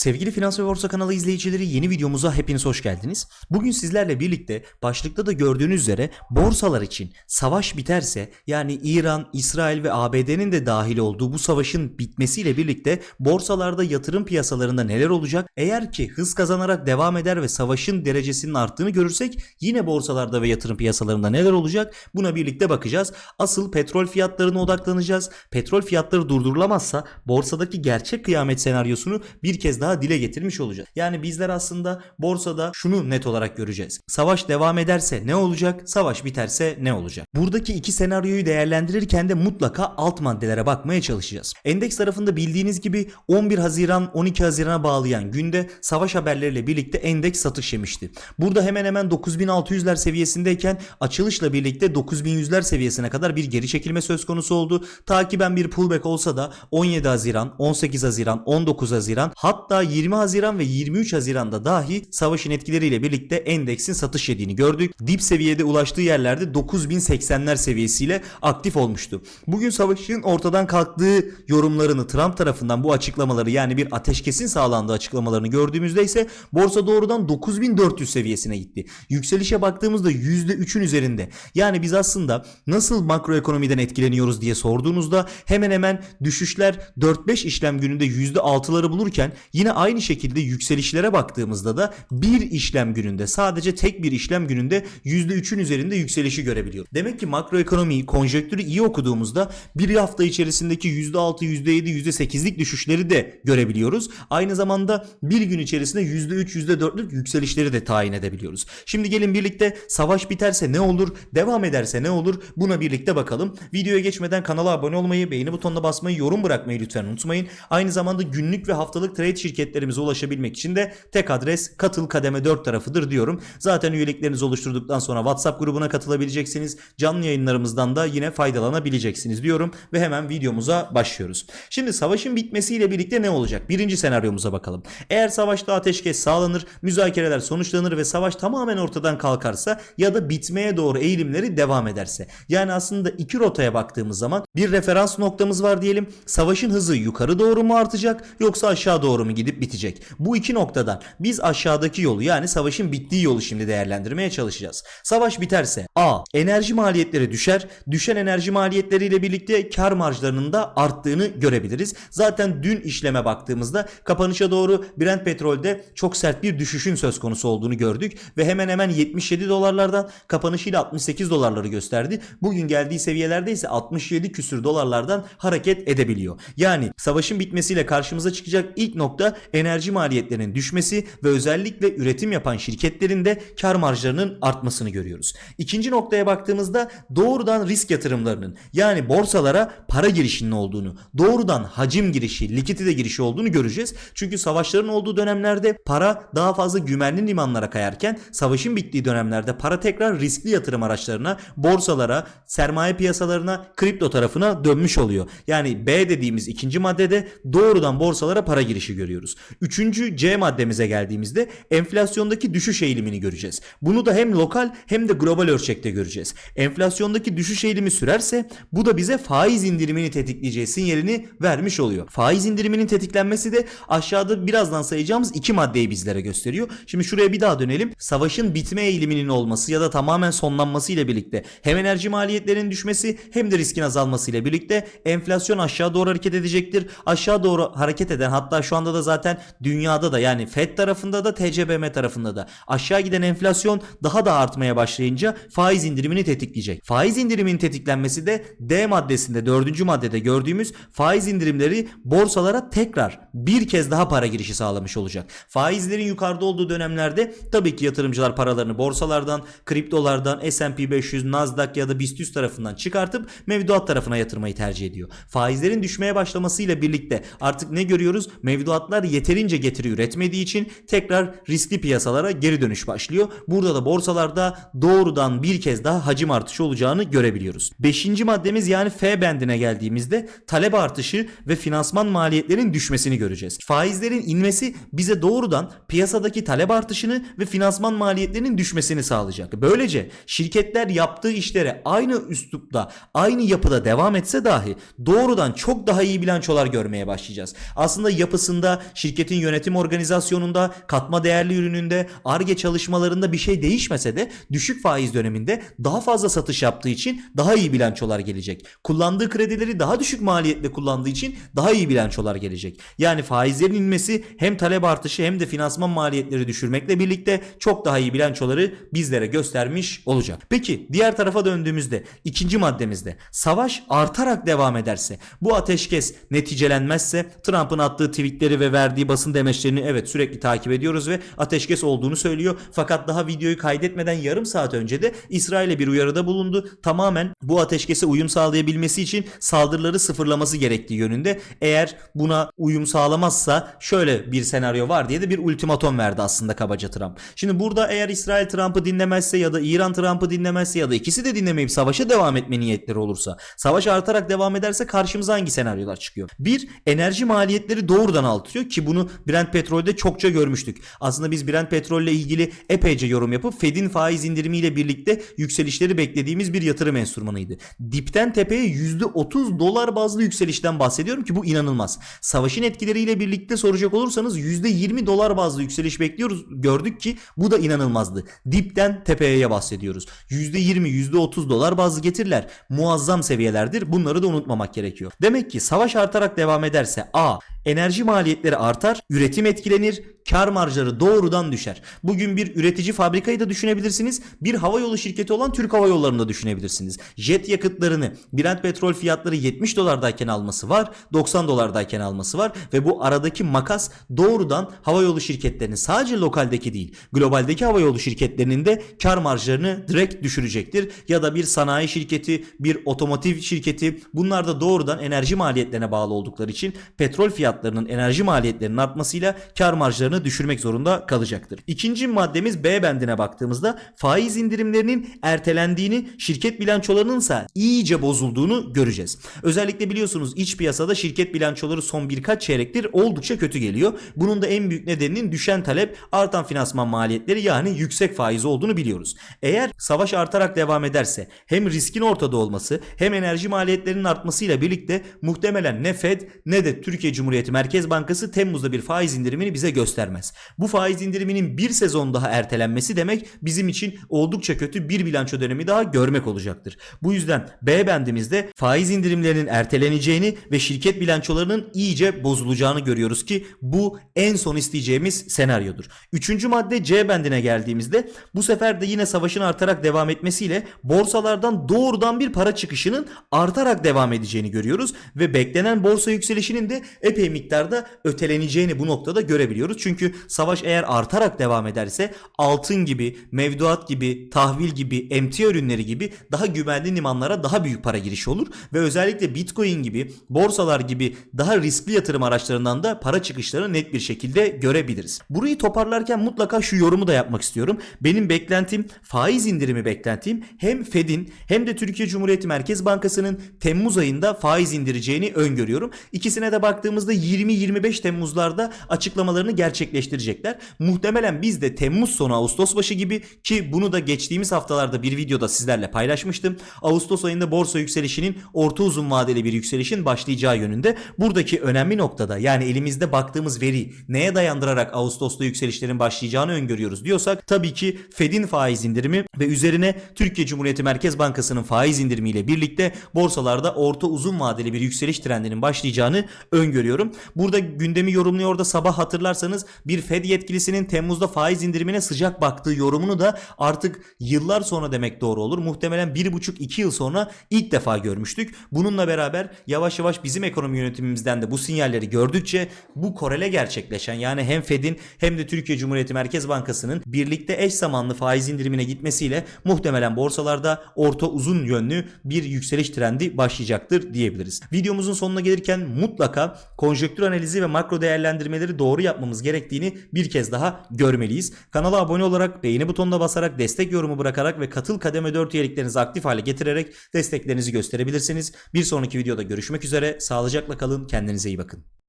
Sevgili Finans ve Borsa kanalı izleyicileri yeni videomuza hepiniz hoş geldiniz. Bugün sizlerle birlikte başlıkta da gördüğünüz üzere borsalar için savaş biterse yani İran, İsrail ve ABD'nin de dahil olduğu bu savaşın bitmesiyle birlikte borsalarda yatırım piyasalarında neler olacak? Eğer ki hız kazanarak devam eder ve savaşın derecesinin arttığını görürsek yine borsalarda ve yatırım piyasalarında neler olacak? Buna birlikte bakacağız. Asıl petrol fiyatlarına odaklanacağız. Petrol fiyatları durdurulamazsa borsadaki gerçek kıyamet senaryosunu bir kez daha dile getirmiş olacağız. Yani bizler aslında borsada şunu net olarak göreceğiz. Savaş devam ederse ne olacak? Savaş biterse ne olacak? Buradaki iki senaryoyu değerlendirirken de mutlaka alt maddelere bakmaya çalışacağız. Endeks tarafında bildiğiniz gibi 11 Haziran 12 Haziran'a bağlayan günde savaş haberleriyle birlikte endeks satış yemişti. Burada hemen hemen 9600'ler seviyesindeyken açılışla birlikte 9100'ler seviyesine kadar bir geri çekilme söz konusu oldu. Takiben bir pullback olsa da 17 Haziran, 18 Haziran, 19 Haziran hatta 20 Haziran ve 23 Haziran'da dahi savaşın etkileriyle birlikte endeksin satış yediğini gördük. Dip seviyede ulaştığı yerlerde 9080'ler seviyesiyle aktif olmuştu. Bugün savaşın ortadan kalktığı yorumlarını Trump tarafından bu açıklamaları yani bir ateşkesin sağlandığı açıklamalarını gördüğümüzde ise borsa doğrudan 9400 seviyesine gitti. Yükselişe baktığımızda %3'ün üzerinde. Yani biz aslında nasıl makroekonomiden etkileniyoruz diye sorduğunuzda hemen hemen düşüşler 4-5 işlem gününde %6'ları bulurken yine aynı şekilde yükselişlere baktığımızda da bir işlem gününde sadece tek bir işlem gününde %3'ün üzerinde yükselişi görebiliyor. Demek ki makroekonomiyi, konjektürü iyi okuduğumuzda bir hafta içerisindeki %6, %7, %8'lik düşüşleri de görebiliyoruz. Aynı zamanda bir gün içerisinde %3, %4'lük yükselişleri de tayin edebiliyoruz. Şimdi gelin birlikte savaş biterse ne olur, devam ederse ne olur buna birlikte bakalım. Videoya geçmeden kanala abone olmayı, beğeni butonuna basmayı, yorum bırakmayı lütfen unutmayın. Aynı zamanda günlük ve haftalık trade şirketlerimize ulaşabilmek için de tek adres katıl kademe 4 tarafıdır diyorum. Zaten üyeliklerinizi oluşturduktan sonra WhatsApp grubuna katılabileceksiniz. Canlı yayınlarımızdan da yine faydalanabileceksiniz diyorum ve hemen videomuza başlıyoruz. Şimdi savaşın bitmesiyle birlikte ne olacak? Birinci senaryomuza bakalım. Eğer savaşta ateşkes sağlanır, müzakereler sonuçlanır ve savaş tamamen ortadan kalkarsa ya da bitmeye doğru eğilimleri devam ederse. Yani aslında iki rotaya baktığımız zaman bir referans noktamız var diyelim. Savaşın hızı yukarı doğru mu artacak yoksa aşağı doğru mu gidip bitecek? Bu iki noktadan biz aşağıdaki yolu yani savaşın bittiği yolu şimdi değerlendirmeye çalışacağız. Savaş biterse A. Enerji maliyetleri düşer. Düşen enerji maliyetleriyle birlikte kar marjlarının da arttığını görebiliriz. Zaten dün işleme baktığımızda kapanışa doğru Brent petrolde çok sert bir düşüşün söz konusu olduğunu gördük ve hemen hemen 77 dolarlardan kapanışıyla 68 dolarları gösterdi. Bugün geldiği seviyelerde ise 67 küsür dolarlardan hareket edebiliyor. Yani savaşın bitmesiyle karşımıza çıkacak ilk nokta enerji maliyetlerinin düşmesi ve özellikle üretim yapan şirketlerin de kar marjlarının artmasını görüyoruz. İkinci noktaya baktığımızda doğrudan risk yatırımlarının yani borsalara para girişinin olduğunu, doğrudan hacim girişi, likidite girişi olduğunu göreceğiz. Çünkü savaşların olduğu dönemlerde para daha fazla güvenli limanlara kayarken savaşın bittiği dönemlerde para tekrar riskli yatırım araçlarına, borsalara, sermaye piyasalarına, kripto tarafına dönmüş oluyor. Yani B dediğimiz ikinci maddede doğrudan borsalara para girişi görüyoruz. Üçüncü C maddemize geldiğimizde enflasyondaki düşüş eğilimini göreceğiz. Bunu da hem lokal hem de global ölçekte göreceğiz. Enflasyondaki düşüş eğilimi sürerse bu da bize faiz indirimini tetikleyeceği sinyalini vermiş oluyor. Faiz indiriminin tetiklenmesi de aşağıda birazdan sayacağımız iki maddeyi bizlere gösteriyor. Şimdi şuraya bir daha dönelim. Savaşın bitme eğiliminin olması ya da tamamen sonlanması ile birlikte hem enerji maliyetlerinin düşmesi hem de riskin azalması ile birlikte enflasyon aşağı doğru hareket edecektir. Aşağı doğru hareket eden hatta şu anda da zaten dünyada da yani FED tarafında da TCBM tarafında da aşağı giden enflasyon daha da artmaya başlayınca faiz indirimini tetikleyecek. Faiz indiriminin tetiklenmesi de D maddesinde dördüncü maddede gördüğümüz faiz indirimleri borsalara tekrar bir kez daha para girişi sağlamış olacak. Faizlerin yukarıda olduğu dönemlerde tabii ki yatırımcılar paralarını borsalardan, kriptolardan, S&P 500, Nasdaq ya da BIST 100 tarafından çıkartıp mevduat tarafına yatırmayı tercih ediyor. Faizlerin düşmeye başlamasıyla birlikte artık ne görüyoruz? Mevduatlar yeterince getiri üretmediği için tekrar riskli piyasalara geri dönüş başlıyor. Burada da borsalarda doğrudan bir kez daha hacim artışı olacağını görebiliyoruz. Beşinci maddemiz yani F bendine geldiğimizde talep artışı ve finansman maliyetlerin düşmesini göreceğiz. Faizlerin inmesi bize doğrudan piyasadaki talep artışını ve finansman maliyetlerinin düşmesini sağlayacak. Böylece şirketler yaptığı işlere aynı üslupta, aynı yapıda devam etse dahi doğrudan çok daha iyi bilançolar görmeye başlayacağız. Aslında yapısında şirketin yönetim organizasyonunda, katma değerli ürününde, ARGE çalışmalarında bir şey değişmese de düşük faiz döneminde daha fazla satış yaptığı için daha iyi bilançolar gelecek. Kullandığı kredileri daha düşük maliyetle kullandığı için daha iyi bilançolar gelecek. Yani faizlerin inmesi hem talep artışı hem de finansman maliyetleri düşürmekle birlikte çok daha iyi bilançoları bizlere göstermiş olacak. Peki diğer tarafa döndüğümüzde ikinci maddemizde savaş artarak devam ederse bu ateşkes neticelenmezse Trump'ın attığı tweetleri ve verdiği basın demeçlerini evet sürekli takip ediyoruz ve ateşkes olduğunu söylüyor. Fakat daha videoyu kaydetmeden yarım saat önce de İsrail'e bir uyarıda bulundu. Tamamen bu ateşkese uyum sağlayabilmesi için saldırıları sıfırlaması gerektiği yönünde. Eğer buna uyum sağlamazsa şöyle bir senaryo var diye de bir ultimatom verdi aslında kabaca Trump. Şimdi burada eğer İsrail Trump'ı dinlemezse ya da İran Trump'ı dinlemezse ya da ikisi de dinlemeyip savaşa devam etme niyetleri olursa, savaş artarak devam ederse karşımıza hangi senaryolar çıkıyor? Bir, enerji maliyetleri doğrudan artıyor ki bunu Brent petrolde çokça görmüştük. Aslında biz Brent petrolle ilgili epeyce yorum yapıp Fed'in faiz indirimiyle birlikte yükselişleri beklediğimiz bir yatırım enstrümanıydı. Dipten tepeye %30 dolar bazlı yükselişten bahsediyorum ki bu inanılmaz. Savaşın etkileriyle birlikte soracak olursanız %20 dolar bazlı yükseliş bekliyoruz. Gördük ki bu da inanılmazdı. Dipten tepeye bahsediyoruz. %20, %30 dolar bazlı getiriler muazzam seviyelerdir. Bunları da unutmamak gerekiyor. Demek ki savaş artarak devam ederse A. Enerji maliyetleri artar, üretim etkilenir, kar marjları doğrudan düşer. Bugün bir üretici fabrikayı da düşünebilirsiniz. Bir hava yolu şirketi olan Türk Hava Yolları'nı da düşünebilirsiniz. Jet yakıtlarını Brent petrol fiyatları 70 dolardayken alması var, 90 dolardayken alması var ve bu aradaki makas doğrudan hava yolu şirketlerinin sadece lokaldeki değil, globaldeki hava yolu şirketlerinin de kar marjlarını direkt düşürecektir. Ya da bir sanayi şirketi, bir otomotiv şirketi bunlar da doğrudan enerji maliyetlerine bağlı oldukları için petrol fiyatlarının enerji maliyetlerinin artmasıyla kar marjlarını düşürmek zorunda kalacaktır. İkinci maddemiz B bendine baktığımızda faiz indirimlerinin ertelendiğini, şirket bilançolarının ise iyice bozulduğunu göreceğiz. Özellikle biliyorsunuz iç piyasada şirket bilançoları son birkaç çeyrektir oldukça kötü geliyor. Bunun da en büyük nedeninin düşen talep, artan finansman maliyetleri yani yüksek faiz olduğunu biliyoruz. Eğer savaş artarak devam ederse hem riskin ortada olması hem enerji maliyetlerinin artmasıyla birlikte muhtemelen ne Fed ne de Türkiye Cumhuriyeti Merkez Bankası Temmuz'da bir faiz indirimini bize göstermez. Bu faiz indiriminin bir sezon daha ertelenmesi demek bizim için oldukça kötü bir bilanço dönemi daha görmek olacaktır. Bu yüzden B bendimizde faiz indirimlerinin erteleneceğini ve şirket bilançolarının iyice bozulacağını görüyoruz ki bu en son isteyeceğimiz senaryodur. Üçüncü madde C bendine geldiğimizde bu sefer de yine savaşın artarak devam etmesiyle borsalardan doğrudan bir para çıkışının artarak devam edeceğini görüyoruz ve beklenen borsa yükselişinin de epey miktarda öteleneceğini bu noktada görebiliyoruz. Çünkü savaş eğer artarak devam ederse altın gibi, mevduat gibi, tahvil gibi, emtia ürünleri gibi daha güvenli limanlara daha büyük para girişi olur ve özellikle Bitcoin gibi, borsalar gibi daha riskli yatırım araçlarından da para çıkışlarını net bir şekilde görebiliriz. Burayı toparlarken mutlaka şu yorumu da yapmak istiyorum. Benim beklentim faiz indirimi beklentim hem Fed'in hem de Türkiye Cumhuriyeti Merkez Bankası'nın Temmuz ayında faiz indireceğini öngörüyorum. İkisine de baktığımızda 20-25 Temmuzlarda açıklamalarını gerçekleştirecekler. Muhtemelen biz de Temmuz sonu Ağustos başı gibi ki bunu da geçtiğimiz haftalarda bir videoda sizlerle paylaşmıştım. Ağustos ayında borsa yükselişinin orta uzun vadeli bir yükselişin başlayacağı yönünde. Buradaki önemli noktada yani elimizde baktığımız veri neye dayandırarak Ağustos'ta yükselişlerin başlayacağını öngörüyoruz diyorsak tabii ki Fed'in faiz indirimi ve üzerine Türkiye Cumhuriyeti Merkez Bankası'nın faiz indirimiyle birlikte borsalarda orta uzun vadeli bir yükseliş trendinin başlayacağını öngörüyorum. Burada gündemi yorumluyor da sabah hatırlarsanız bir Fed yetkilisinin Temmuz'da faiz indirimine sıcak baktığı yorumunu da artık yıllar sonra demek doğru olur. Muhtemelen 1,5-2 yıl sonra ilk defa görmüştük. Bununla beraber yavaş yavaş bizim ekonomi yönetimimizden de bu sinyalleri gördükçe bu korele gerçekleşen yani hem Fed'in hem de Türkiye Cumhuriyeti Merkez Bankası'nın birlikte eş zamanlı faiz indirimine gitmesiyle muhtemelen borsalarda orta uzun yönlü bir yükseliş trendi başlayacaktır diyebiliriz. Videomuzun sonuna gelirken mutlaka konjonktür analizi ve makro değerlendirmeleri doğru yapmamız gerektiğini bir kez daha görmeliyiz. Kanala abone olarak, beğeni butonuna basarak, destek yorumu bırakarak ve katıl kademe 4 üyeliklerinizi aktif hale getirerek desteklerinizi gösterebilirsiniz. Bir sonraki videoda görüşmek üzere. Sağlıcakla kalın. Kendinize iyi bakın.